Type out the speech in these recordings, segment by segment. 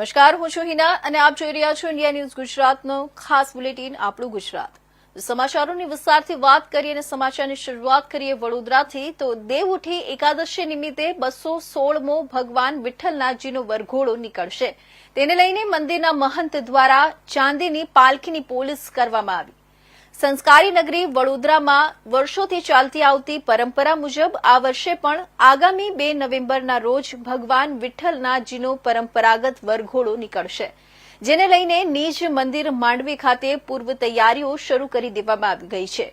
નમસ્કાર, હું છું હિના અને આપ જોઈ રહ્યા છો ઇન્ડિયા ન્યૂઝ ગુજરાતનો ખાસ બુલેટિન, આપણું ગુજરાત. સમાચારોની વિસ્તારથી વાત કરીએ અને સમાચારની શરૂઆત કરીએ વડોદરાથી, તો દેવઉઠી એકાદશી નિમિત્તે બસો સોળમો ભગવાન વિઠ્ઠલનાથજીનો વરઘોડો નીકળશે. તેને લઈને મંદિરના મહંત દ્વારા ચાંદીની પાલખીની પોલીસ કરવામાં આવી. સંસ્કારી નગરી વડોદરામાં વર્ષોથી ચાલતી આવતી પરંપરા મુજબ આ વર્ષે પણ આગામી બે નવેમ્બરના રોજ ભગવાન વિઠ્ઠલનાથજીનો પરંપરાગત વરઘોડો નીકળશે, જેને લઈને નિજ મંદિર માંડવી ખાતે પૂર્વ તૈયારીઓ શરૂ કરી દેવામાં આવી ગઈ છે.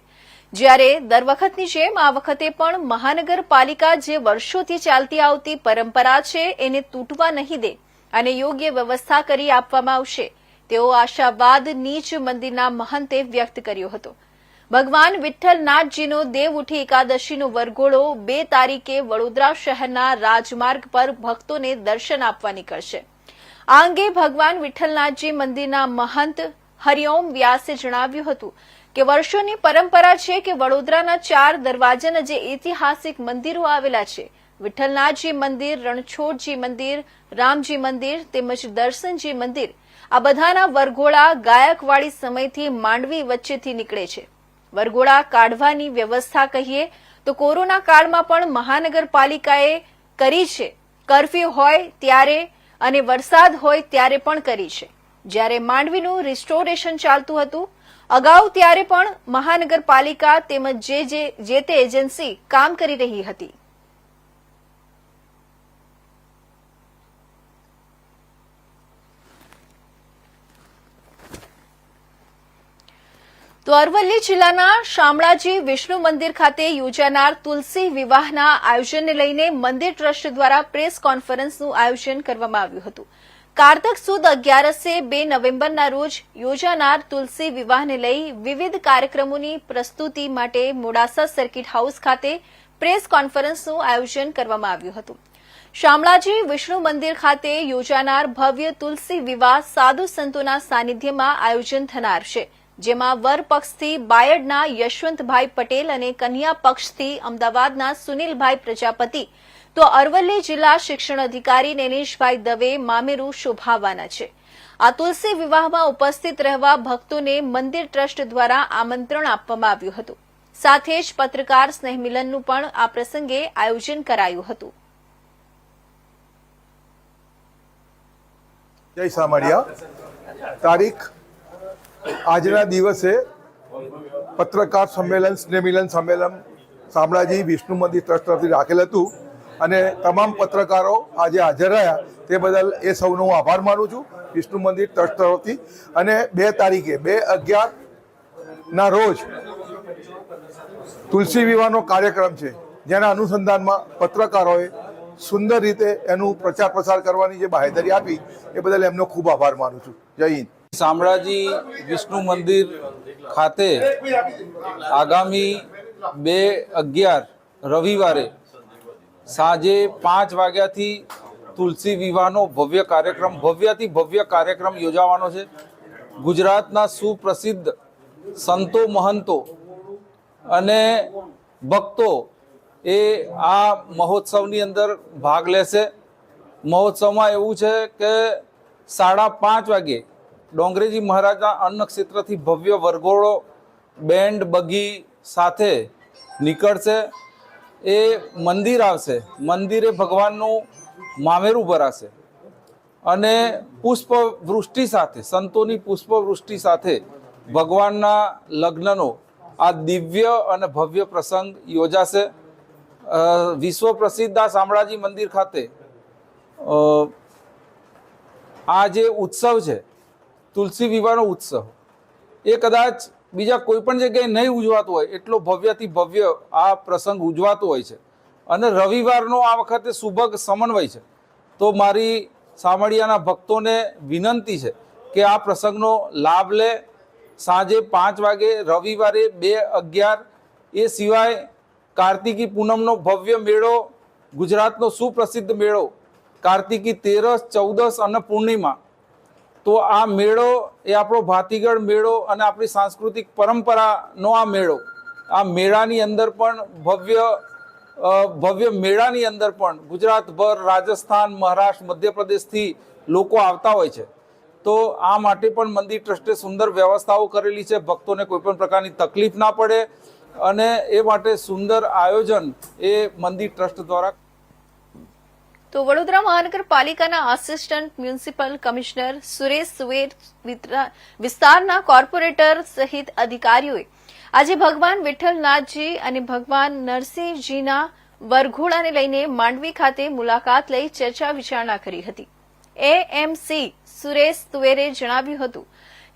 જ્યારે દર વખતની જેમ આ વખતે પણ મહાનગરપાલિકા જે વર્ષોથી ચાલતી આવતી પરંપરા છે એને તૂટવા નહીં દે અને યોગ્ય વ્યવસ્થા કરી આપવામાં આવશે. તેવો આશાવાદ નીચ મંદિરના મહંતે વ્યક્ત કર્યો હતો. ભગવાન વિઠ્ઠલનાથજીનો દેવ એકાદશીનો વરઘોડો બે તારીખે વડોદરા શહેરના રાજમાર્ગ પર ભક્તોને દર્શન આપવા નીકળશે. આ અંગે ભગવાન વિઠ્ઠલનાથજી મંદિરના મહંત હરિઓમ વ્યાસે જણાવ્યું હતું કે વર્ષોની પરંપરા છે કે વડોદરાના ચાર દરવાજાના જે ઐતિહાસિક મંદિરો આવેલા છે, વિઠ્ઠલનાથજી મંદિર, રણછોડજી મંદિર, રામજી મંદિર તેમજ દર્શનજી મંદિર આ બધાના વરઘોડા ગાયકવાડી સમયથી માંડવી વચ્ચેથી નીકળે છે. વરઘોડા કાઢવાની વ્યવસ્થા કહીએ તો કોરોના કાળમાં પણ મહાનગરપાલિકાએ કરી છે. કરફ્યુ હોય ત્યારે અને વરસાદ હોય ત્યારે પણ કરી છે. જ્યારે માંડવીનું રિસ્ટોરેશન ચાલતું હતું, અગાઉ ત્યારે પણ મહાનગરપાલિકા તેમજ જે જે તે એજન્સી કામ કરી રહી હતી. તો અરવલ્લી જિલ્લાના શામળાજી વિષ્ણુ મંદિર ખાતે યોજાનાર તુલસી વિવાહના આયોજનને લઈને મંદિર ટ્રસ્ટ દ્વારા પ્રેસ કોન્ફરન્સનું આયોજન કરવામાં આવ્યું હતું. કારતક સુદ અગિયારસે બે નવેમ્બરના રોજ યોજાનાર તુલસી વિવાહને લઈ વિવિધ કાર્યક્રમોની પ્રસ્તુતિ માટે મોડાસા સર્કિટ હાઉસ ખાતે પ્રેસ કોન્ફરન્સનું આયોજન કરવામાં આવ્યું હતું. શામળાજી વિષ્ણુ મંદિર ખાતે યોજાનાર ભવ્ય તુલસી વિવાહ સાધુ સંતોના સાનિધ્યમાં આયોજન થનાર છે. જેમાં વર પક્ષથી બાયડના યશવંતભાઈ પટેલ અને કન્યા પક્ષથી અમદાવાદના સુનિલભાઈ પ્રજાપતિ. તો અરવલ્લી જિલ્લા શિક્ષણ અધિકારી નૈનેશભાઈ દવે મામેરું શોભાવવાના છે. આ તુલસી વિવાહમાં ઉપસ્થિત રહેવા ભક્તોને મંદિર ટ્રસ્ટ દ્વારા આમંત્રણ આપવામાં આવ્યું હતું. સાથે જ પત્રકાર સ્નેહમિલનનું પણ આ પ્રસંગે આયોજન કરાયું હતું. જય સામાળિયા તારીખ આજના દિવસે પત્રકાર સંમેલન, સ્નેહમિલન સંમેલન શામળાજી વિષ્ણુ મંદિર ટ્રસ્ટ તરફથી રાખેલ હતું અને તમામ પત્રકારો આજે હાજર રહ્યા. તે બદલ એ સૌનો હું આભાર માનું છું વિષ્ણુ મંદિર ટ્રસ્ટ તરફથી. અને બે તારીખે, બે અગિયાર ના રોજ તુલસી વિવાહનો કાર્યક્રમ છે, જેના અનુસંધાનમાં પત્રકારોએ સુંદર રીતે એનું પ્રચાર પ્રસાર કરવાની જે બાહેધરી આપી, એ બદલ એમનો ખૂબ આભાર માનું છું. જય હિન્દ. શામળાજી વિષ્ણુ મંદિર ખાતે આગામી બે અગિયાર રવિવારે સાંજે પાંચ વાગ્યાથી તુલસી વિવાહનો ભવ્ય કાર્યક્રમ, ભવ્યથી ભવ્ય કાર્યક્રમ યોજાવાનો છે. ગુજરાતના સુપ્રસિદ્ધ સંતો મહંતો અને ભક્તો એ આ મહોત્સવની અંદર ભાગ લેશે. મહોત્સવમાં એવું છે કે સાડા પાંચ વાગે ડોંગરેજી મહારાજના અન્ન ક્ષેત્રથી ભવ્ય વરઘોડો, બેન્ડ, બગી સાથે નીકળશે. એ મંદિર આવશે. મંદિરે ભગવાનનું મામેરું ભરાશે. અને પુષ્પવૃષ્ટિ સાથે, સંતોની પુષ્પવૃષ્ટિ સાથે ભગવાનના લગ્નનો આ દિવ્ય અને ભવ્ય પ્રસંગ યોજાશે. વિશ્વ પ્રસિદ્ધ આ શામળાજી મંદિર ખાતે આ જે ઉત્સવ છે તુલસી વિવાહનો ઉત્સવ. એ કદાચ બીજા કોઈ પણ જગ્યાએ નહીં ઉજવાતો હોય, એટલો ભવ્યથી ભવ્ય આ પ્રસંગ ઉજવાતો હોય છે. અને રવિવારનો આ વખતે સુભગ સમન્વય છે. તો મારી સામળિયાના ભક્તોને વિનંતી છે કે આ પ્રસંગનો લાભ લે. સાંજે પાંચ વાગે રવિવારે બે અગિયાર, એ સિવાય કાર્તિકી પૂનમનો ભવ્ય મેળો, ગુજરાતનો સુપ્રસિદ્ધ મેળો, કાર્તિકી તેરસ, ચૌદસ અને પૂર્ણિમા તો આ મેળો એ આપણો ભાતીગળ મેળો અને આપણી સાંસ્કૃતિક પરંપરાનો આ મેળો. આ મેળાની અંદર પણ ભવ્ય ભવ્ય મેળાની અંદર પણ ગુજરાતભર, રાજસ્થાન, મહારાષ્ટ્ર, મધ્યપ્રદેશથી લોકો આવતા હોય છે. તો આ માટે પણ મંદિર ટ્રસ્ટે સુંદર વ્યવસ્થાઓ કરેલી છે. ભક્તોને કોઈપણ પ્રકારની તકલીફ ના પડે અને એ માટે સુંદર આયોજન એ મંદિર ટ્રસ્ટ દ્વારા તો વડોદરા મહાનગરપાલિકાના assistant municipal commissioner Suresh Suver વિસ્તારના કોર્પોરેટર સહિત અધિકારીઓએ આજે ભગવાન વિઠ્ઠલનાથજી અને ભગવાન નરસિંહજીના વરઘોડાને લઈને માંડવી ખાતે મુલાકાત લઈ ચર્ચા વિચારણા કરી હતી. એએમસી સુરેશ તુવેરે જણાવ્યું હતું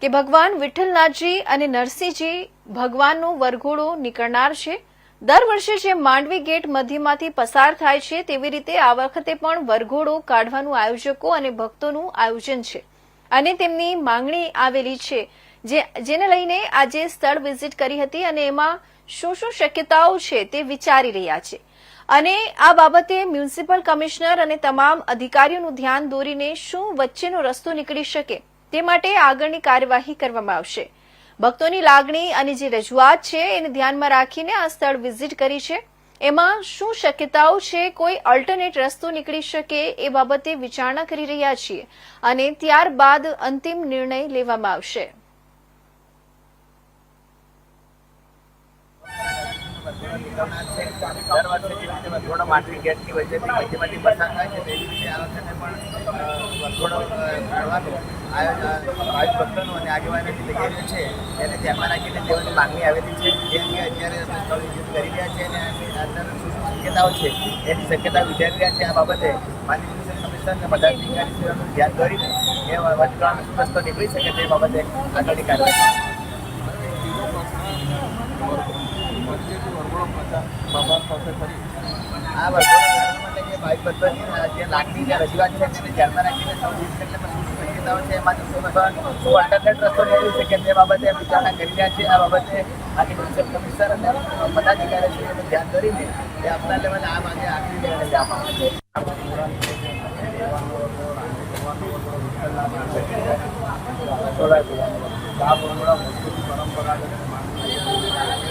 કે ભગવાન વિઠ્ઠલનાથજી અને નરસિંહજી ભગવાનનો વરઘોડો નીકળનાર છે. દર વર્ષે જે માંડવી ગેટ મધ્યમાંથી પસાર થાય છે તેવી રીતે આ વખતે પણ વરઘોડો કાઢવાનું આયોજકો અને ભક્તોનું આયોજન છે. અને તેમની માંગણી આવેલી છે જે, જેને લઈને આજે સ્થળ વિઝિટ કરી હતી અને એમાં શું શું શક્યતાઓ છે તે વિચારી રહ્યા છે. અને આ બાબતે મ્યુનિસિપલ કમિશનર અને તમામ અધિકારીઓનું ધ્યાન દોરીને શું વચ્ચેનો રસ્તો નીકળી શકે તે માટે આગળની કાર્યવાહી કરવામાં આવશે. ભક્તોની લાગણી અને જે રજૂઆત છે એને ધ્યાનમાં રાખીને આ સ્થળ વિઝિટ કરી છે. એમાં શું શક્યતાઓ છે, કોઈ અલ્ટરનેટ રસ્તો નીકળી શકે એ બાબતે વિચારણા કરી રહ્યા છીએ અને ત્યારબાદ અંતિમ નિર્ણય લેવામાં આવશે. દર છે તેને ધ્યાનમાં રાખીને તેઓની માંગણી આવેલી છે, જે અત્યારે સ્થળ વિઝિટ કરી રહ્યા છે અને અંદર શું શક્યતાઓ છે, એની શક્યતા વિચારી છે, આ બાબતે માનનીય કમિશન અધિકારીશ્રીઓનું ધ્યાન દોરીને એ વચગાળાનો શું રસ્તો નીકળી શકે તે બાબતે આગળની કાર્યવાહી. આ વરઘોડા કાઢવા માટે જે બાઇક ભક્તોની જે લાગણી રજૂઆત છે તેને ધ્યાનમાં રાખીને સૌથી એટલે શું છે એમાંથી શું અલ્ટરનેટ રસ્તો નીકળી શકે તે બાબતે વિચારણા કરી રહ્યા છે આ બાબતે મ્યુનિસિપલ કમિશનર અને પદાધિકારીશ્રીઓનું ધ્યાન દોરીને એ આપના લેવલે આ માગે આખરી લેવલે આપવામાં પરંપરાગત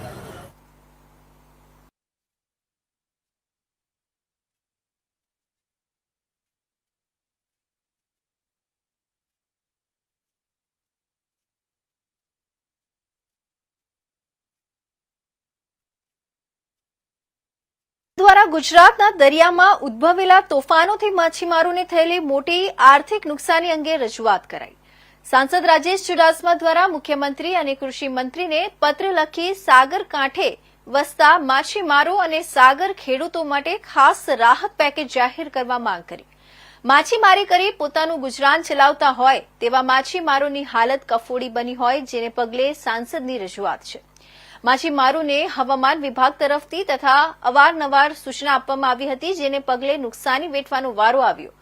દ્વારા ગુજરાતના દરિયામાં ઉદ્ભવેલા તોફાનોથી માછીમારોને થયેલી મોટી આર્થિક નુકસાની અંગે રજૂઆત કરાઈ. સાંસદ રાજેશ ચુડાસમા દ્વારા મુખ્યમંત્રી અને કૃષિ મંત્રીને પત્ર લખી સાગર કાંઠે વસતા માછીમારો અને સાગર ખેડૂતો માટે ખાસ રાહત પેકેજ જાહેર કરવા માંગ કરી. માછીમારી કરી પોતાનું ગુજરાન ચલાવતા હોય તેવા માછીમારોની હાલત કફોડી બની હોય, જેને પગલે સાંસદની રજૂઆત છે. માછીમારોને હવામાન વિભાગ તરફથી તથા અવારનવાર સૂચના આપવામાં આવી હતી, જેને પગલે નુકસાની વેઠવાનો વારો આવ્યો.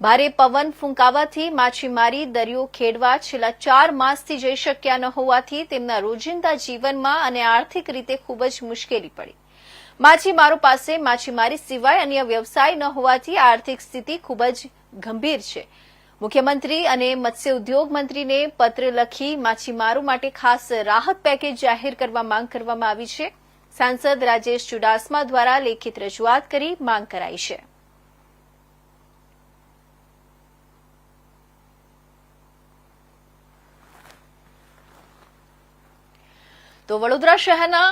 ભારે પવન ફૂંકાવાથી માછીમારી દરિયો ખેડવા છેલ્લા ચાર માસથી જઈ શક્યા ન હોવાથી તેમના રોજિંદા જીવનમાં અને આર્થિક રીતે ખૂબ જ મુશ્કેલી પડી. માછીમારો પાસે માછીમારી સિવાય અન્ય વ્યવસાય ન હોવાથી આર્થિક સ્થિતિ ખૂબ જ ગંભીર છે. મુખ્યમંત્રી અને મત્સ્ય ઉદ્યોગ મંત્રીને પત્ર લખી માછીમારો માટે ખાસ રાહત પેકેજ જાહેર કરવા માંગ કરવામાં આવી છે. સાંસદ રાજેશ ચુડાસમા દ્વારા લેખિત રજૂઆત કરી માંગ કરાઈ છે. તો વડોદરા શહેરના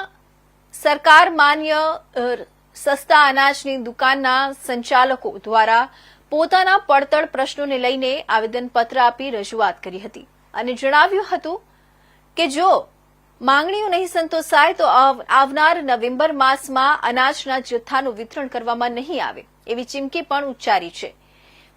સરકાર માન્ય સસ્તા અનાજની દુકાનના સંચાલકો દ્વારા પોતાના પડતર પ્રશ્નોને લઈને આવેદનપત્ર આપી રજૂઆત કરી હતી. અને જણાવ્યું હતું કે જો માંગણીઓ નહીં સંતોષાય તો આવનાર નવેમ્બર માસમાં અનાજના જથ્થાનું વિતરણ કરવામાં નહીં આવે, એવી ચીમકી પણ ઉચ્ચારી છે.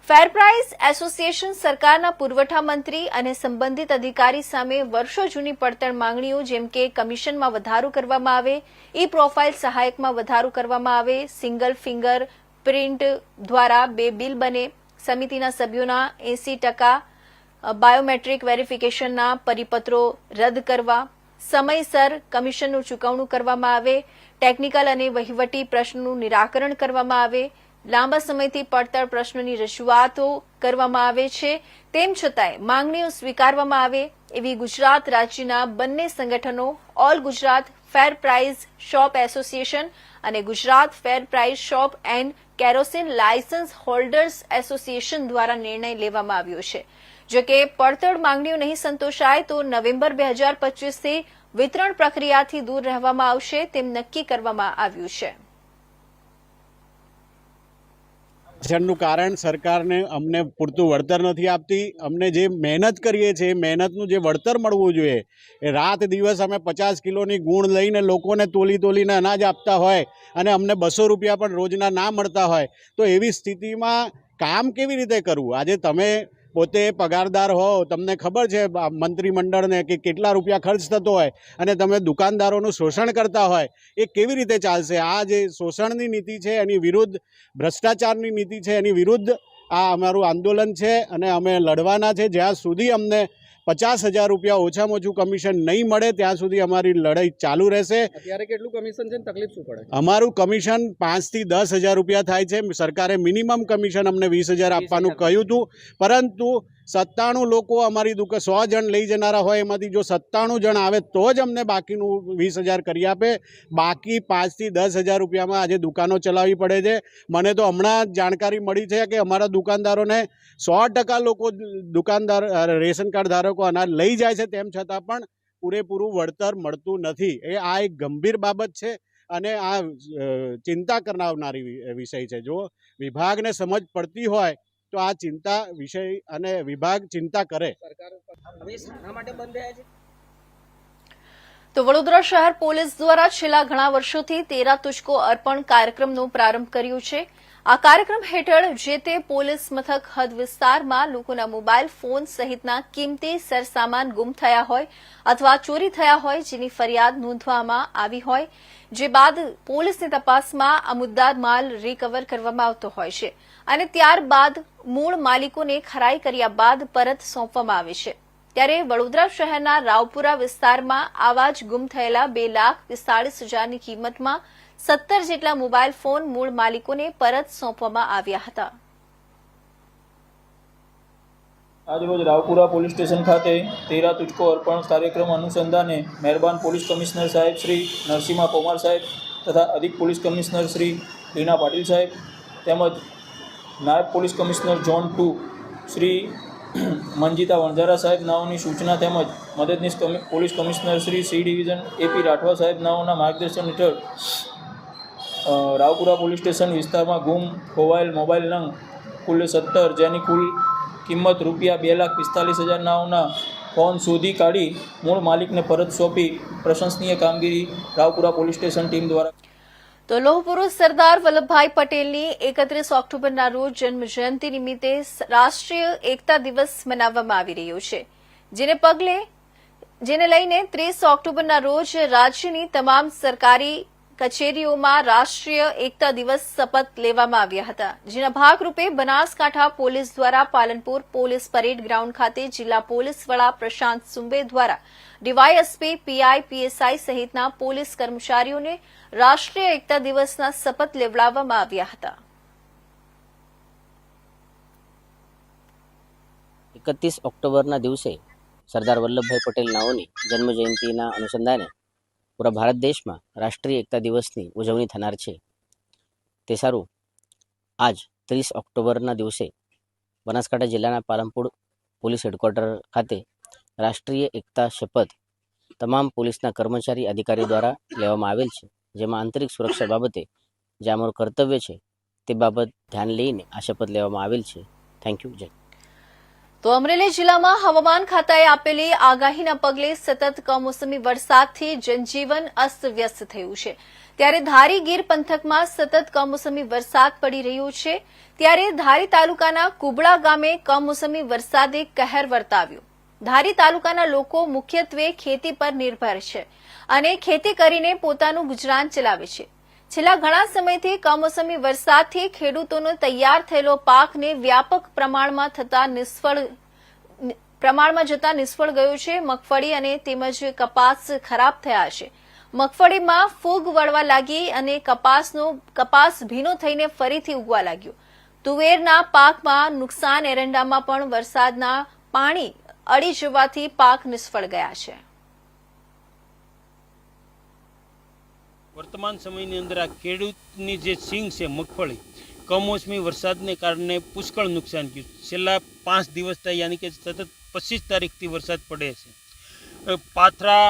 ફેર પ્રાઇસ એસોસિએશન સરકારના પુરવઠા મંત્રી અને સંબંધિત અધિકારી સામે વર્ષો જૂની પડતર માંગણીઓ જેમ કે કમિશનમાં વધારો કરવામાં આવે ઈ પ્રોફાઇલ સહાયકમાં વધારો કરવામાં આવે, સિંગલ ફિંગર પ્રિન્ટ દ્વારા બે બિલ બને. સમિતિના સભ્યોના એસી ટકા બાયોમેટ્રિક વેરિફિકેશનના પરિપત્રો રદ કરવા. સમયસર કમિશનનું ચૂકવણું કરવામાં આવે. ટેકનિકલ અને વહીવટી પ્રશ્નોનું નિરાકરણ કરવામાં આવે. લાંબા સમયથી પડતર પ્રશ્નોની રજૂઆતો કરવામાં આવે છે. તેમ છતાંય માંગણીઓ સ્વીકારવામાં આવે એવી ગુજરાત રાજ્યના બંને સંગઠનો, all Gujarat fair price shop association અને Gujarat fair price shop and kerosene licence holders association દ્વારા નિર્ણય લેવામાં આવ્યો છે. જો કે પડતર માંગણીઓ નહીં સંતોષાય તો નવેમ્બર બે હજાર પચીસથી વિતરણ પ્રક્રિયાથી દૂર રહેવામાં આવશે તેમ નક્કી કરવામાં આવ્યું છે. પાછળનું કારણ સરકારને અમને પૂરતું વળતર નથી આપતી. અમને જે મહેનત કરીએ છીએ મહેનતનું જે વળતર મળવું જોઈએ, એ રાત દિવસ અમે પચાસ કિલોની ગુણ લઈને લોકોને તોલી તોલીને અનાજ આપતા હોય અને અમને બસો રૂપિયા પણ રોજના ના મળતા હોય, તો એવી સ્થિતિમાં કામ કેવી રીતે કરવું? આજે તમે પોતે પગારદાર હો તમને ખબર છે મંત્રીમંડળને કે કેટલા રૂપિયા ખર્ચ થતો હોય અને તમે દુકાનદારોનું શોષણ કરતા હોય, એ કેવી રીતે ચાલશે? આ જે શોષણની નીતિ છે, એની વિરુદ્ધ ભ્રષ્ટાચારની નીતિ છે, એની વિરુદ્ધ આ અમારું આંદોલન છે અને અમે લડવાના છે, જ્યાં સુધી અમને પચાસ હજાર રૂપિયા ઓછામાં ઓછું કમિશન નહીં મળે ત્યાં સુધી અમારી લડાઈ ચાલુ રહેશે. અત્યારે કેટલું કમિશન છે તકલીફ શું પડે? અમારું કમિશન પાંચથી દસ હજાર રૂપિયા થાય છે. સરકારે મિનિમમ કમિશન અમને વીસ હજાર આપવાનું કહ્યું હતું. પરંતુ સત્તાણું લોકો અમારી દુકાન, સો જણ લઈ જનારા હોય એમાંથી જો સત્તાણું જણ આવે તો જ અમને બાકીનું વીસ હજાર કરી આપે. બાકી પાંચથી દસ હજાર રૂપિયામાં આજે દુકાનો ચલાવવી પડે છે. મને તો હમણાં જાણકારી મળી છે કે અમારા દુકાનદારોને સો લોકો દુકાનદાર રેશન કાર્ડ ધારકો અનાજ લઈ જાય છે, તેમ છતાં પણ પૂરેપૂરું વળતર મળતું નથી. એ આ એક ગંભીર બાબત છે અને આ ચિંતા કરનારી વિષય છે. જો વિભાગને સમજ પડતી હોય તો આ ચિંતા વિષય અને વિભાગ ચિંતા કરે. તો વડોદરા શહેર પોલીસ દ્વારા છેલ્લા ઘણા વર્ષોથી તેરા તુષ્કો અર્પણ કાર્યક્રમનો પ્રારંભ કર્યો છે. આ કાર્યક્રમ હેઠળ જે તે પોલીસ મથક હદ વિસ્તારમાં લોકોના મોબાઈલ ફોન સહિતના કિંમતી સરસામાન ગુમ થયા હોય અથવા ચોરી થયા હોય જેની ફરિયાદ નોંધવામાં આવી હોય જે બાદ પોલીસની તપાસમાં આ મુદ્દા માલ રિકવર કરવામાં આવતો હોય છે. અને ત્યારબાદ મૂળ માલિકોને ખરાઈ કર્યા બાદ પરત સોંપવામાં આવે છે. ત્યારે વડોદરા શહેરના રાવપુરા વિસ્તારમાં આવા જ ગુમ થયેલા બે લાખ પિસ્તાળીસ હજારની કિંમતમાં સત્તર જેટલા મોબાઈલ ફોન મૂળ માલિકોને પરત સોંપવામાં આવ્યા હતા. આજરોજ રાવપુરા પોલીસ સ્ટેશન ખાતે તેરા તુચકો અર્પણ કાર્યક્રમ અનુસંધાને મહેરબાન પોલીસ કમિશનર સાહેબ શ્રી નરસિંહા કુમાર સાહેબ તથા અધિક પોલીસ કમિશનર શ્રી રીના પાટીલ સાહેબ તેમજ નાયબ police commissioner zone two Shri Manjita Vanzara saheb નાઓની સૂચના તેમજ મદદનીશ police commissioner Shri C division A P Rathwa saheb નાઓના માર્ગદર્શન હેઠળ રાવપુરા પોલીસ સ્ટેશન વિસ્તારમાં ગુમ, ખોવાયેલ મોબાઈલ નંગ કુલ સત્તર, જેની કુલ કિંમત રૂપિયા બે લાખ પિસ્તાલીસ હજાર નાઓના ફોન શોધી કાઢી મૂળ માલિકને પરત સોંપી પ્રશંસનીય કામગીરી રાવપુરા પોલીસ સ્ટેશન ટીમ દ્વારા તો લોહ પુરુષ સરદાર વલ્લભભાઈ પટેલની એકત્રીસ ઓક્ટોબરના રોજ જન્મ નિમિત્તે રાષ્ટ્રીય એકતા દિવસ મનાવવામાં આવી રહ્યો છે. જેને પગલે, જેને લઈને ત્રીસ ઓક્ટોબરના રોજ રાજ્યની તમામ સરકારી કચેરીઓમાં રાષ્ટ્રીય એકતા દિવસ શપથ લેવામાં આવ્યા હતા. જેના ભાગરૂપે બનાસકાંઠા પોલીસ દ્વારા પાલનપુર પોલીસ પરેડ ગ્રાઉન્ડ ખાતે જિલ્લા પોલીસ વડા પ્રશાંત સુંબે દ્વારા ડીવાયએસપી, પીઆઈ, પીએસઆઈ સહિતના પોલીસ કર્મચારીઓને રાષ્ટ્રીય એકતા દિવસના શપથ લેવડાવવામાં આવ્યા હતા. એકત્રીસ ઓક્ટોબરના દિવસે સરદાર વલ્લભભાઈ પટેલ નાઓની જન્મજયંતિના અનુસંધાને પૂરા ભારત દેશમાં રાષ્ટ્રીય એકતા દિવસની ઉજવણી થનાર છે. તે સારું, આજ ત્રીસ ઓક્ટોબરના દિવસે બનાસકાંઠા જિલ્લાના પાલનપુર પોલીસ હેડક્વાર્ટર ખાતે રાષ્ટ્રીય એકતા શપથ તમામ પોલીસના કર્મચારી અધિકારીઓ દ્વારા લેવામાં આવેલ છે. જેમાં આંતરિક સુરક્ષા બાબતે જે અમારું કર્તવ્ય છે તે બાબત ધ્યાન લઈને આ શપથ લેવામાં આવેલ છે. થેન્ક યુ જય તો અમરેલી જિલ્લામાં હવામાન ખાતાએ આપેલી આગાહીના પગલે સતત કમોસમી વરસાદથી જનજીવન અસ્તવ્યસ્ત થયું છે. ત્યારે ધારી ગીર પંથકમાં સતત કમોસમી વરસાદ પડી રહ્યો છે. ત્યારે ધારી તાલુકાના કુબડા ગામે કમોસમી વરસાદે કહેર વર્તાવ્યો. ધારી તાલુકાના લોકો મુખ્યત્વે ખેતી પર નિર્ભર છે. અને ખેતી કરીને પોતાનું ગુજરાન ચલાવે છે. છેલ્લા ઘણા સમયથી કમોસમી વરસાદથી ખેડૂતોનો તૈયાર થયેલો પાકને વ્યાપક પ્રમાણમાં થતા નિષ્ફળ, પ્રમાણમાં જતા નિષ્ફળ ગયું છે. મગફળી અને તેમજ કપાસ ખરાબ થયા છે. મગફળીમાં ફૂગ વળવા લાગી અને કપાસનો, કપાસ ભીનો થઈને ફરીથી ઉગવા લાગ્યો. તુવેરના પાકમાં નુકસાન એરંડામાં પણ વરસાદના પાણી અડી જવાથી પાક નિષ્ફળ ગયા છે. વર્તમાન સમયની અંદર આ ખેડૂતની જે સિંગ છે, મગફળી, કમોસમી વરસાદને કારણે પુષ્કળ નુકસાન થયું. છેલ્લા પાંચ દિવસથી યાની કે સતત પચીસ તારીખથી વરસાદ પડે છે. પાથરા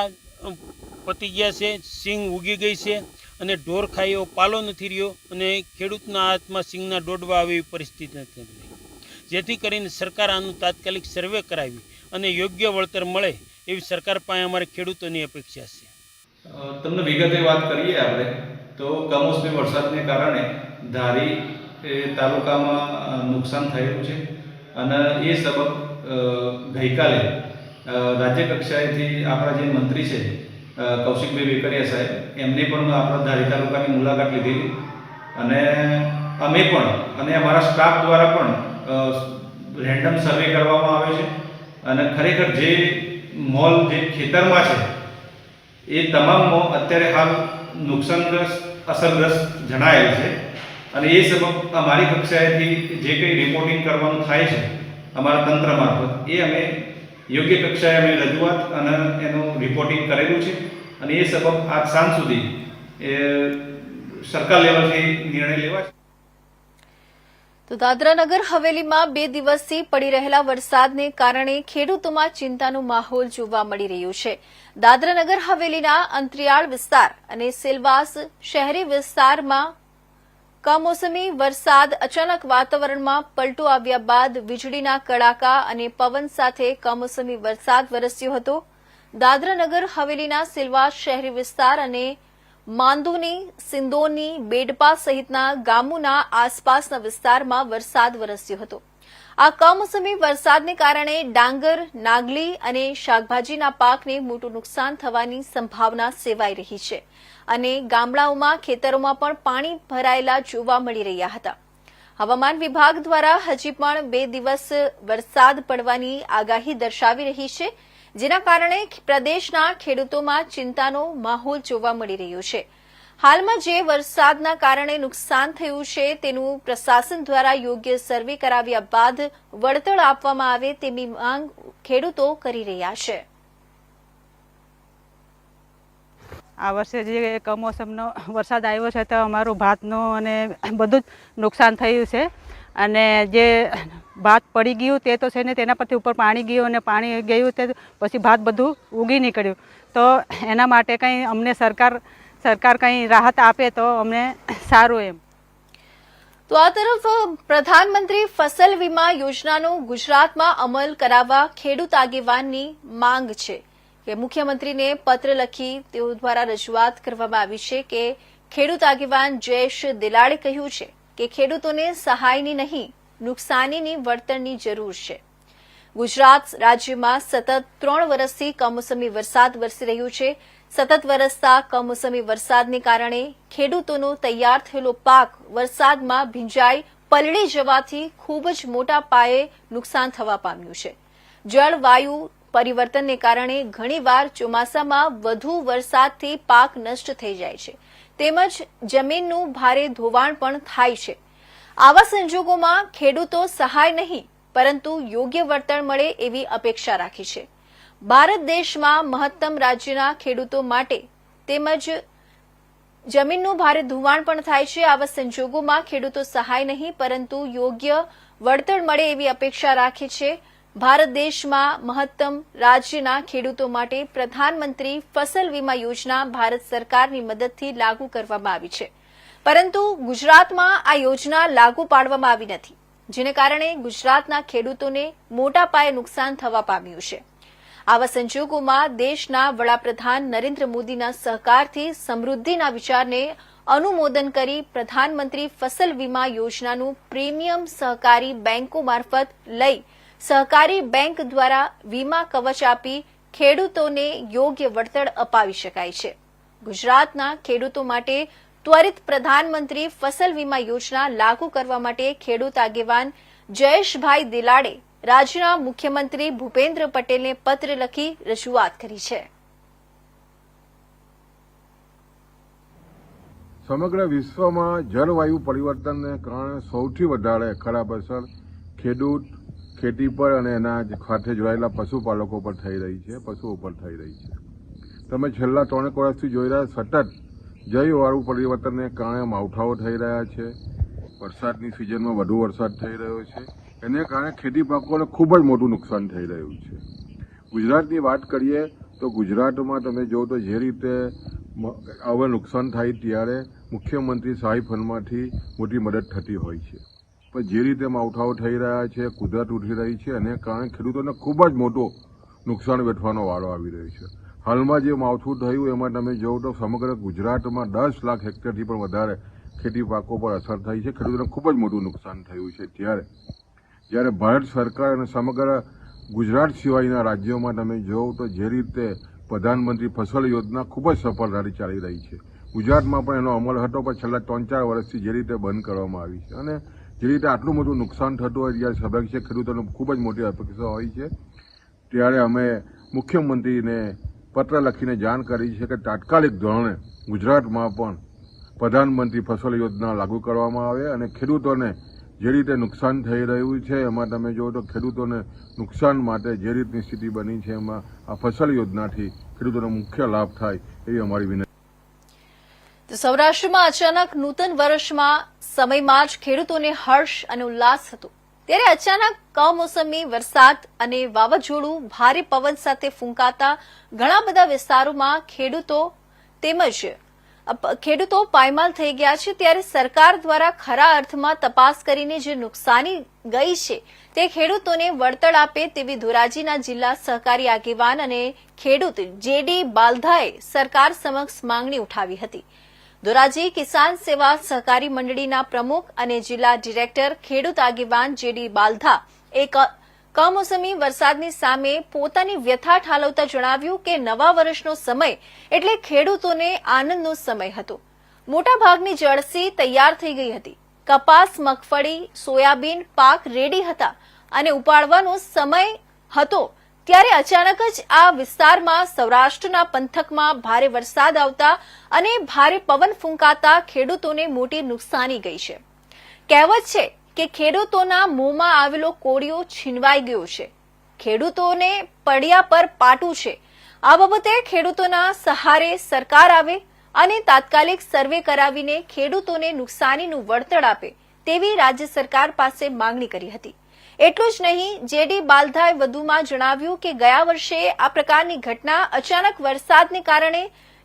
પતી ગયા છે, સિંગ ઉગી ગઈ છે અને ઢોર ખાઈઓ પાલો નથી રહ્યો અને ખેડૂતના હાથમાં સિંગના ડોડવા આવે પરિસ્થિતિ નથી જેથી કરીને સરકાર આનું તાત્કાલિક સર્વે કરાવી અને યોગ્ય વળતર મળે એવી સરકાર પાસે અમારે ખેડૂતોની અપેક્ષા છે. તમને વિગતે વાત કરીએ આપણે, તો કમોસમી વરસાદને કારણે ધારી એ તાલુકામાં નુકસાન થયેલું છે. અને એ સબક ગઈકાલે રાજ્ય કક્ષાએથી આપણા જે મંત્રી છે કૌશિકભાઈ વેકરિયા સાહેબ, એમને પણ આપણા ધારી તાલુકાની મુલાકાત લીધેલી. અને અમે પણ, અને અમારા સ્ટાફ દ્વારા પણ રેન્ડમ સર્વે કરવામાં આવે છે. અને ખરેખર જે મોલ, જે ખેતરમાં છે એ તમામમાં અત્યારે હાલ નુકસાનગ્રસ્ત, અસરગ્રસ્ત જણાયેલ છે. અને એ સબબ અમારી કક્ષાએથી જે કંઈ રિપોર્ટિંગ કરવાનું થાય છે અમારા તંત્ર મારફત, એ અમે યોગ્ય કક્ષાએ અમે રજૂઆત અને એનું રિપોર્ટિંગ કરેલું છે. અને એ સબબ આજ સાંજ સુધી સરકાર લેવલથી નિર્ણય લેવાશે. તો દાદરાનગર હવેલીમાં બે દિવસથી પડી રહેલા વરસાદને કારણે ખેડૂતોમાં ચિંતાનો માહોલ જોવા મળી રહ્યો છે. દાદરાનગર હવેલીના અંતરિયાળ વિસ્તાર અને સેલવાસ શહેરી વિસ્તારમાં કમોસમી વરસાદ અચાનક વાતાવરણમાં પલટો આવ્યા બાદ વીજળીના કડાકા અને પવન સાથે કમોસમી વરસાદ વરસ્યો હતો. દાદરાનગર હવેલીના સિલવાસ શહેરી વિસ્તાર અને માંદુની, સિંદોની, બેડપા સહિતના ગામોના આસપાસના વિસ્તારમાં વરસાદ વરસ્યો હતો. આ કમોસમી વરસાદને કારણે ડાંગર, નાગલી અને શાકભાજીના પાકને મોટું નુકસાન થવાની સંભાવના સેવાઈ રહી છે અને ગામડાઓમાં, ખેતરોમાં પણ પાણી ભરાયેલા જોવા મળી રહ્યા હતા. હવામાન વિભાગ દ્વારા હજી પણ બે દિવસ વરસાદ પડવાની આગાહી દર્શાવી રહી છે. જેના કારણે પ્રદેશના ખેડૂતોમાં ચિંતાનો માહોલ જોવા મળી રહ્યો છે. હાલમાં જે વરસાદના કારણે નુકસાન થયું છે, તેનું પ્રશાસન દ્વારા યોગ્ય સર્વે કરાવ્યા બાદ વળતર આપવામાં આવે તેવી માંગ ખેડૂતો કરી રહ્યા છે. આ વર્ષે જે કમોસમનો વરસાદ આવ્યો છે, તો અમારું ભાતનું અને બધું જ નુકસાન થયું છે. અને જે ભાત પડી ગયું તે તો છે ને તેના પરથી ઉપર પાણી ગયું અને પાણી ગયું તે પછી ભાત બધું ઉગી નીકળ્યું. તો એના માટે કંઈ અમને સરકાર સરકાર કંઈ રાહત આપે તો અમને સારું એમ. તો આ તરફ પ્રધાનમંત્રી ફસલ વીમા યોજનાનો ગુજરાતમાં અમલ કરાવવા ખેડૂત આગેવાનની માંગ છે કે મુખ્યમંત્રીને પત્ર લખી તેઓ દ્વારા રજૂઆત કરવામાં આવી છે કે ખેડૂત આગેવાન જયેશ દિલાડે કહ્યું છે કે ખેડૂતોને સહાયની નહીં નુકસાનીની વળતરની જરૂર છે. ગુજરાત રાજ્યમાં સતત ત્રણ વર્ષથી કમોસમી વરસાદ વરસી રહ્યો છે. સતત વરસતા કમોસમી વરસાદને કારણે ખેડૂતોનો તૈયાર થયેલો પાક વરસાદમાં ભીંજાઈ પલળી જવાથી ખૂબ જ મોટા પાયે નુકસાન થવા પામ્યું છે. જળવાયુ પરિવર્તનને કારણે ઘણીવાર ચોમાસામાં વધુ વરસાદથી પાક નષ્ટ થઈ જાય છે. તેમજ જમીનનું ભારે ધોવાણ પણ થાય છે. આવા સંજોગોમાં ખેડૂતો સહાય નહીં, પરંતુ યોગ્ય વળતર મળે એવી અપેક્ષા રાખી છે. ભારત દેશમાં મહત્તમ રાજ્યના ખેડૂતો માટે તેમજ જમીનનું ભારે ધોવાણ પણ થાય છે. આવા સંજોગોમાં ખેડૂતો સહાય નહીં, પરંતુ યોગ્ય વળતર મળે એવી અપેક્ષા રાખે છે. ભારત દેશમાં મહત્તમ રાજ્યના ખેડૂતો માટે પ્રધાનમંત્રી ફસલ વીમા યોજના ભારત સરકારની મદદથી લાગુ કરવામાં આવી છે. પરંતુ ગુજરાતમાં આ યોજના લાગુ પાડવામાં આવી નથી, જેને કારણે ગુજરાતના ખેડૂતોને મોટા પાયે નુકસાન થવા પામ્યું છે. આવા સંજોગોમાં દેશના વડાપ્રધાન નરેન્દ્ર મોદીના સહકારથી સમૃદ્ધિના વિચારને અનુમોદન કરી પ્રધાનમંત્રી ફસલ વીમા યોજનાનું પ્રીમિયમ સહકારી બેંકો મારફત લઈ સહકારી બેંક દ્વારા વીમા કવચ આપી ખેડૂતોને યોગ્ય વળતર અપાવી શકાય છે. ગુજરાતના ખેડૂતો માટે ત્વરિત પ્રધાનમંત્રી ફસલ વીમા યોજના લાગુ કરવા માટે ખેડૂત આગેવાન જયેશભાઈ દિલાડે રાજ્યના મુખ્યમંત્રી ભૂપેન્દ્ર પટેલને પત્ર લખી રજૂઆત કરી છે. સમગ્ર વિશ્વમાં જળવાયુ પરિવર્તનને કારણે સૌથી વધારે ખરાબ અસર ખેડૂત, ખેતી પર અને એના સાથે જોડાયેલા પશુપાલકો પર થઈ રહી છે, પશુઓ પર થઈ રહી છે. તમે છેલ્લા ત્રણેક વર્ષથી જોઈ રહ્યા સતત જળવાયુ પરિવર્તનને કારણે માવઠાઓ થઈ રહ્યા છે. વરસાદની સિઝનમાં વધુ વરસાદ થઈ રહ્યો છે. એને કારણે ખેતી પાકોને ખૂબ જ મોટું નુકસાન થઈ રહ્યું છે. ગુજરાતની વાત કરીએ તો ગુજરાતમાં તમે જો તો જે રીતે હવે નુકસાન થાય ત્યારે મુખ્યમંત્રી સહાય ફંડમાંથી મોટી મદદ થતી હોય છે. પણ જે રીતે માવઠાઓ થઈ રહ્યા છે, કુદરત ઉઠી રહી છે, એને કારણે ખેડૂતોને ખૂબ જ મોટો નુકસાન વેઠવાનો વારો આવી રહ્યો છે. હાલમાં જે માવઠું થયું, એમાં તમે જોવો તો સમગ્ર ગુજરાતમાં દસ લાખ હેક્ટરથી પણ વધારે ખેતી પાકો પર અસર થઈ છે. ખેડૂતોને ખૂબ જ મોટું નુકસાન થયું છે. ત્યારે, જ્યારે ભારત સરકાર અને સમગ્ર ગુજરાત સિવાયના રાજ્યોમાં તમે જોવો તો જે રીતે પ્રધાનમંત્રી ફસલ યોજના ખૂબ જ સફળતાથી ચાલી રહી છે. ગુજરાતમાં પણ એનો અમલ હતો, પણ છેલ્લા ત્રણ ચાર વર્ષથી જે રીતે બંધ કરવામાં આવી છે અને જે રીતે આટલું મોટું નુકસાન થતું હોય ત્યારે સ્વાભાવિક ખેડૂતોને ખૂબ જ મોટી અપેક્ષા હોય છે. ત્યારે અમે મુખ્યમંત્રીને પત્ર લખીને જાણ કરી છે કે તાત્કાલિક ધોરણે ગુજરાતમાં પણ પ્રધાનમંત્રી ફસલ યોજના લાગુ કરવામાં આવે અને ખેડૂતોને જે રીતે નુકસાન થઈ રહ્યું છે, એમાં તમે જુઓ તો ખેડૂતોને નુકસાન માટે જે રીતની સ્થિતિ બની છે, એમાં આ ફસલ યોજનાથી ખેડૂતોનો મુખ્ય લાભ થાય એવી અમારી વિનંતી. સૌરાષ્ટ્રમાં અચાનક નૂતન વર્ષમાં સમયમાં જ ખેડૂતોને હર્ષ અને ઉલ્લાસ હતો. ત્યારે અચાનક કમોસમી, વરસાદ અને વાવાઝોડું ભારે પવન સાથે ફૂંકાતા ઘણા બધા વિસ્તારોમાં ખેડૂતો તેમજ ખેડૂતો પાયમાલ થઈ ગયા છે. ત્યારે સરકાર દ્વારા ખરા અર્થમાં તપાસ કરીને જે નુકસાની ગઈ છે, તે ખેડૂતોને વળતર આપે તેવી ધોરાજીના જિલ્લા સહકારી આગેવાન અને ખેડૂત જેડી બાલધાએ સરકાર સમક્ષ માંગણી ઉઠાવી હતી. ધોરાજી કિસાન સેવા સહકારી મંડળીના પ્રમુખ અને જિલ્લા ડિરેક્ટર ખેડૂત આગેવાન જેડી બાલધા એક કમોસમી વરસાદની સામે પોતાની વ્યથા ઠાલવતા જણાવ્યું કે નવા વર્ષનો સમય એટલે ખેડૂતોને આનંદનો સમય હતો. મોટાભાગની જળસી તૈયાર થઈ ગઈ હતી. કપાસ, મગફળી, સોયાબીન, પાક રેડી હતા અને ઉપાડવાનો સમય હતો ત્યારે અચાનક જ આ વિસ્તારમાં સૌરાષ્ટ્રના પંથકમાં ભારે વરસાદ આવતા અને ભારે પવન ફૂંકાતા ખેડૂતોને મોટી નુકસાની ગઈ છે. કહેવત છે કે ખેડૂતોના મોંમાં આવેલો કોળિયો છીનવાઈ ગયો છે. ખેડૂતોને પડ્યા પર પાટું છે. આ બાબતે ખેડૂતોના સહારે સરકાર આવે અને તાત્કાલિક સર્વે કરાવીને ખેડૂતોને નુકસાનીનું વળતર આપે તેવી રાજ્ય સરકાર પાસે માંગણી કરી હતી. એટલું જ નહીં, જેડી બાલધાએ વધુમાં જણાવ્યું કે ગયા વર્ષે આ પ્રકારની ઘટના અચાનક વરસાદને કારણે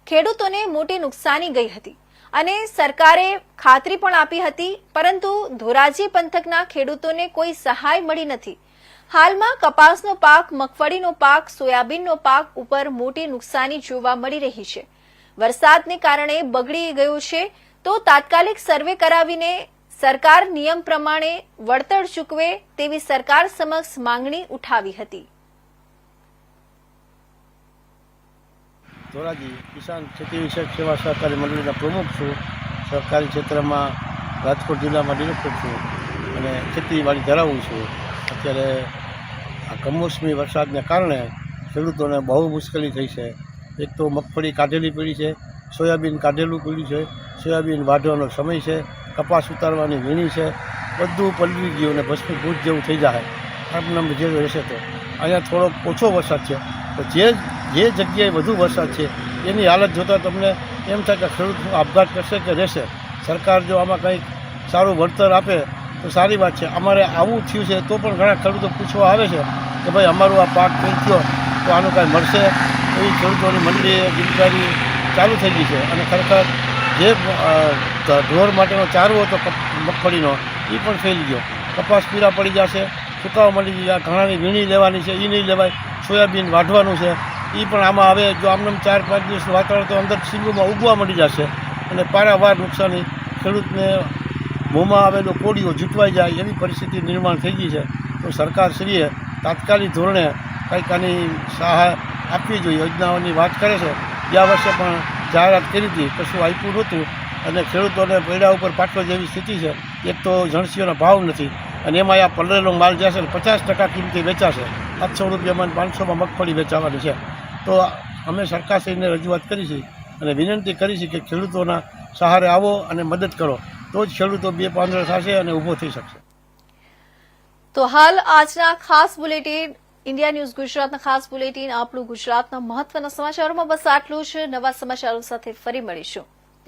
ખેડૂતોને મોટી નુકસાની ગઈ હતી અને સરકારે ખાતરી પણ આપી હતી, પરંતુ ધોરાજી પંથકના ખેડૂતોને કોઈ સહાય મળી નથી. હાલમાં કપાસનો પાક, મગફળીનો પાક, સોયાબીનનો પાક ઉપર મોટી નુકસાની જોવા મળી રહી છે. વરસાદને કારણે બગડી ગયું છે, તો તાત્કાલિક સર્વે કરાવીને સરકાર નિયમ પ્રમાણે વળતર ચૂકવે તેવી સરકાર સમક્ષ માંગણી ઉઠાવી હતી. ધોરાજી, કિસાન ખેતી વિષયક સેવા સહકારી મંડળીના પ્રમુખ છું. સહકારી ક્ષેત્રમાં રાજકોટ જિલ્લામાં ડિરેક્ટર છું અને ખેતીવાડી ધરાવું છું. અત્યારે આ કમોસમી વરસાદને કારણે ખેડૂતોને બહુ મુશ્કેલી થઈ છે. એક તો મગફળી કાઢેલી પડી છે, સોયાબીન કાઢેલું પડ્યું છે, સોયાબીન વાઢવાનો સમય છે કપાસ ઉતારવાની વીણી છે, બધું પલવી ગયું અને ભસ્મીભૂત જેવું થઈ જાય. આમ જે રહેશે તો. અહીંયા થોડોક ઓછો વરસાદ છે. તો જે જે જગ્યાએ વધુ વરસાદ છે, એની હાલત જોતાં તમને એમ થાય કે ખેડૂત આપઘાત કરશે કે રહેશે. સરકાર જો આમાં કંઈક સારું વળતર આપે, તો સારી વાત છે. અમારે આવું થયું છે, તો પણ ઘણા ખેડૂતો પૂછવા આવે છે કે ભાઈ, અમારું આ પાક કંઈ થયો, તો આનું કાંઈ મળશે? એવી ખેડૂતોની મંડળીએ જિમ્મેદારી ચાલુ થઈ ગઈ છે. અને ખરેખર જે ઢોર માટેનો ચારો હતો મગફળીનો એ પણ ફેલી ગયો. કપાસ પીરા પડી જશે, સુકાવા મળી ગયા ઘણાની વીણી લેવાની છે એ નહીં લેવાય, સોયાબીન વાઢવાનું છે. એ પણ આમાં હવે જો આમને આમ ચાર પાંચ દિવસ વાતાવરણ તો અંદર સિંગોમાં ઉગવા મળી જશે. અને પારાવાર નુકસાની, ખેડૂતને મોંમાં આવેલો કોડીઓ જૂટવાઈ જાય, એવી પરિસ્થિતિ નિર્માણ થઈ ગઈ છે. તો સરકારશ્રીએ તાત્કાલિક ધોરણે કંઈક આની સહાય આપવી જોઈએ. યોજનાઓની વાત કરે છે. ગયા વર્ષે પણ જાહેરાત કરી હતી. કશું આપ્યું નહોતું. અને ખેડૂતોને પૈડા ઉપર પાટલો જેવી સ્થિતિ છે, એક તો જણસીઓનો ભાવ નથી અને એમાં આ પલળેલો માલ જશે પચાસ ટકા કિંમતે વેચાશે. સાતસો રૂપિયામાં પાંચસોમાં મગફળી વેચાવાની છે. તો અમે સરકારશ્રીને રજૂઆત કરી છે અને વિનંતી કરી છે કે ખેડૂતોના સહારે આવો અને મદદ કરો. તો જ ખેડૂતો બે પાંદડા થશે અને ઊભો થઈ શકશે. તો હાલ આજના ખાસ બુલેટિન, ઇન્ડિયા ન્યૂઝ ગુજરાતના ખાસ બુલેટિન, આપણું ગુજરાતના મહત્વના સમાચારોમાં બસ આટલું જ. નવા સમાચારો સાથે ફરી મળીશું.